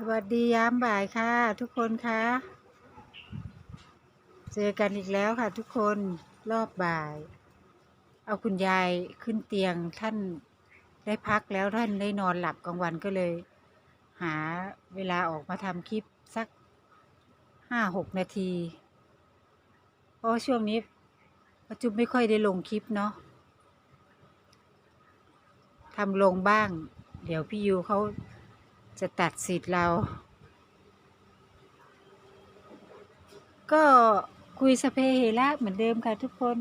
สวัสดียามบ่ายค่ะ ทุกคนคะเจอกันอีกแล้วค่ะ ทุกคนรอบบ่าย เอาคุณยายขึ้นเตียงท่านได้พักแล้วท่านได้นอนหลับกลางวันก็เลย หาเวลาออกมาทำคลิปสักห้าหกนาทีเพราะช่วงนี้ปัจจุไม่ค่อยได้ลงคลิปเนาะทำลงบ้าง เดี๋ยวพี่ยูเขา จะตัดสิทธิ์เรา ก็คุยสเปเฮระเหมือนเดิมค่ะทุกคน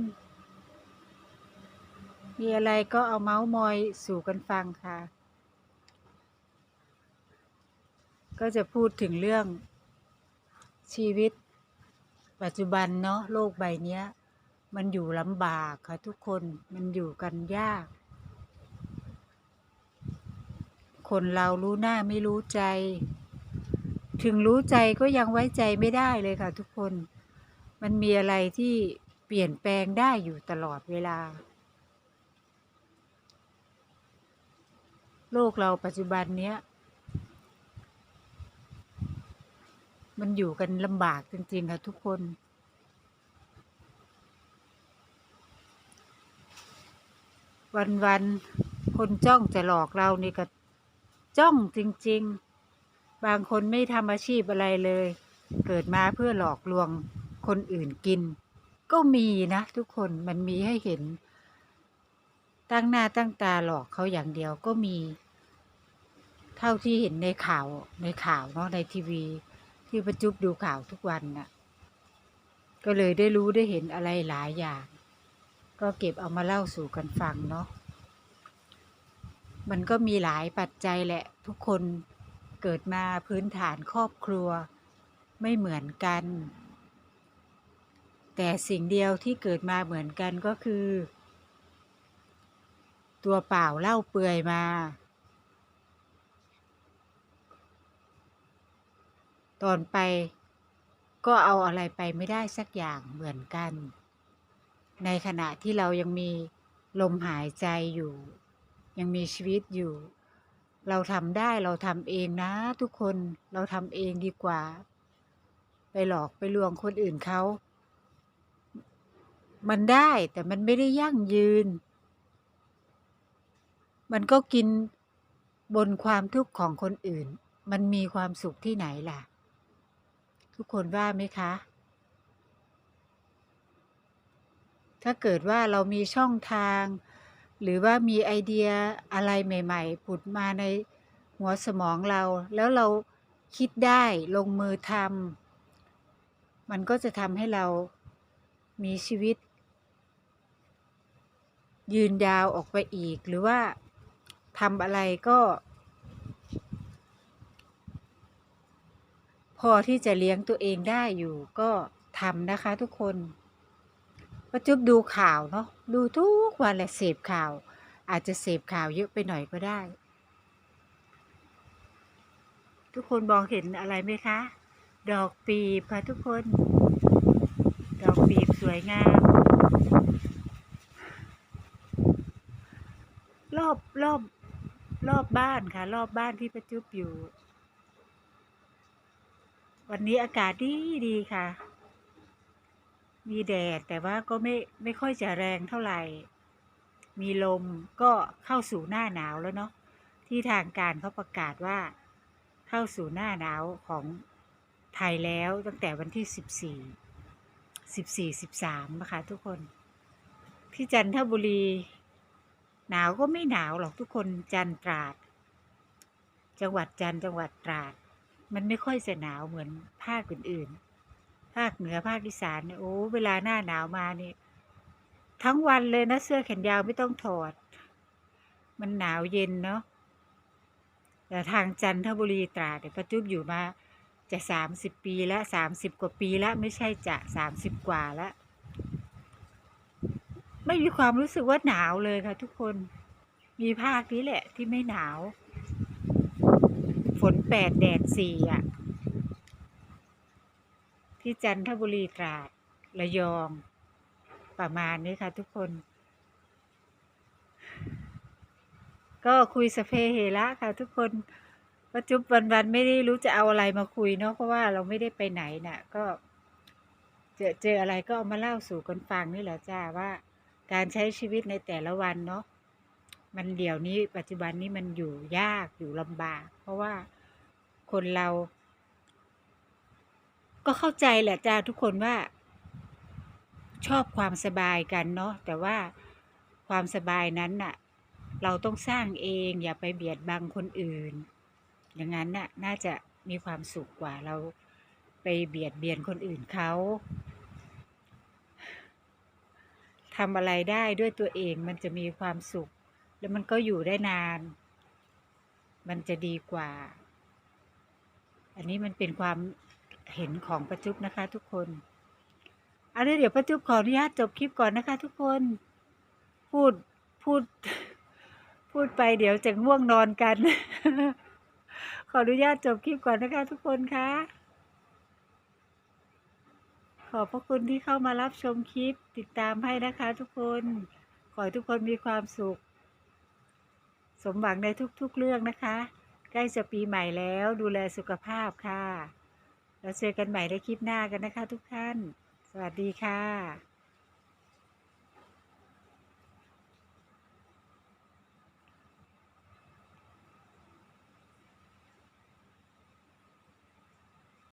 มีอะไรก็เอาเมาส์มอยสู่กันฟังค่ะ ก็จะพูดถึงเรื่องชีวิต ปัจจุบันเนาะโลกใบนี้มันอยู่ลำบากค่ะทุกคนมันอยู่กันยาก คนเรารู้หน้าไม่รู้ใจ ถึงรู้ใจก็ยังไว้ใจไม่ได้เลยค่ะทุกคน มันมีอะไรที่เปลี่ยนแปลงได้อยู่ตลอดเวลา โลกเราปัจจุบันเนี้ย มันอยู่กันลำบากจริงๆค่ะทุกคนวันๆคนจ้องจะหลอกเรานี่ก็ จ้องจริง ๆ บางคนไม่ทำอาชีพอะไรเลย เกิดมาเพื่อหลอกลวงคนอื่นกิน ก็มีนะทุกคนมันมีให้เห็น ตั้งหน้าตั้งตาหลอกเขาอย่างเดียวก็มี เท่าที่เห็นในข่าวในข่าวเนาะในทีวี ที่ประจุบดูข่าวทุกวันน่ะ ก็เลยได้รู้ได้เห็นอะไรหลายอย่าง ก็เก็บเอามาเล่าสู่กันฟังเนาะ มันก็มีหลายปัจจัยแหละทุกคนเกิดมาพื้นฐานครอบครัวไม่เหมือนกัน แต่สิ่งเดียวที่เกิดมาเหมือนกันก็คือ ตัวเปล่าเล่าเปื่อยมา ตอนไปก็เอาอะไรไปไม่ได้สักอย่างเหมือนกัน ในขณะที่เรายังมีลมหายใจอยู่ ยังมีชีวิตอยู่ เราทำได้เราทำเองนะ ทุกคนเราทำเองดีกว่า ไปหลอกไปลวงคนอื่นเขา มันได้แต่มันไม่ได้ยั่งยืน มันก็กินบนความทุกข์ของคนอื่น มันมีความสุขที่ไหนล่ะ ทุกคนว่าไหมคะ ถ้าเกิดว่าเรามีช่องทาง หรือว่ามีไอเดียอะไรใหม่ ๆ ผุดมาในหัวสมองเรา แล้วเราคิดได้ลงมือทำมันก็จะทำให้เรามีชีวิต ยืนยาวออกไปอีก หรือว่าทำอะไรก็ พอที่จะเลี้ยงตัวเองได้อยู่ก็ทำนะคะทุกคน ประจุบดูข่าวเนาะดูทุกวันแหละเสพข่าว อาจจะเสพข่าวเยอะไปหน่อยก็ได้ ทุกคนมองเห็นอะไรไหมคะ ดอกปีบค่ะทุกคน ดอกปีบสวยงาม รอบรอบรอบบ้านค่ะ รอบบ้านที่ประจุบอยู่ วันนี้อากาศดีดีค่ะ มีแดดแต่ว่าก็ไม่ไม่ค่อยจะแรงเท่าไหร่ มีลมก็เข้าสู่หน้าหนาวแล้วเนาะที่ทางการเขาประกาศว่า เข้าสู่หน้าหนาวของไทยแล้วตั้งแต่วันที่สิบสี่สิบสี่สิบสามนะคะทุกคน ที่จันทบุรี หนาวก็ไม่หนาวหรอกทุกคนจันทร์ตราด จังหวัดจันทร์จังหวัดตราด มันไม่ค่อยจะหนาวเหมือนภาคอื่นๆ ภาคเหนือภาคอีสานเนี่ยโอ้เวลาหน้าหนาวมานี่ทั้งวันเลยนะเสื้อแขนยาวไม่ต้องถอด มันหนาวเย็นเนาะแต่ทางจันทบุรีตราดเนี่ยประจุบอยู่มาจะสามสิบปีล้วสามสิบกว่าปีล้วไม่ใช่จะสามสิบกว่าล้วไม่มีความรู้สึกว่าหนาวเลยค่ะ ทุกคนมีภาคนี้แหละที่ไม่หนาว ฝนแปดแดดสี่อะ ที่จันทบุรีตราดระยอง ประมาณนี้ค่ะทุกคน ก็คุยสเปเฮระค่ะทุกคนปปัจจุบันวันไม่ได้รู้จะเอาอะไรมาคุยเนาะเพราะว่าเราไม่ได้ไปไหนน่ะ ก็เจอเจออะไรก็เอามาเล่าสู่กันฟังนี่แหละจ้าว่าการใช้ชีวิตในแต่ละวันเนาะมันเดี๋ยวนี้ปัจจุบันนี้มันอยู่ยากอยู่ลำบาก เพราะว่าคนเรา ก็เข้าใจแหละจ้าทุกคนว่า ชอบความสบายกันเนาะแต่ว่าความสบายนั้นน่ะ เราต้องสร้างเองอย่าไปเบียดบังคนอื่น อย่างนั้นน่ะน่าจะมีความสุขกว่าเราไปเบียดเบียนคนอื่นเขาทำอะไรได้ด้วยตัวเองมันจะมีความสุข แล้วมันก็อยู่ได้นาน มันจะดีกว่า อันนี้มันเป็นความ เห็นของประจุบนะคะ ทุกคนเอาเดี๋ยวประจุบขออนุญาตจบคลิปก่อนนะคะ ทุกคนพูดพูด พูดไปเดี๋ยวจะง่วงนอนกัน ขออนุญาตจบคลิปก่อนนะคะ ทุกคนคะขอบพระคุณที่เข้ามารับชมคลิปติดตามให้นะคะ ทุกคน ขอให้ทุกคนมีความสุข สมหวังในทุกๆเรื่องนะคะ ใกล้จะปีใหม่แล้วดูแลสุขภาพค่ะ เราเจอกันใหม่ในคลิปหน้ากันนะคะทุกท่าน สวัสดีค่ะ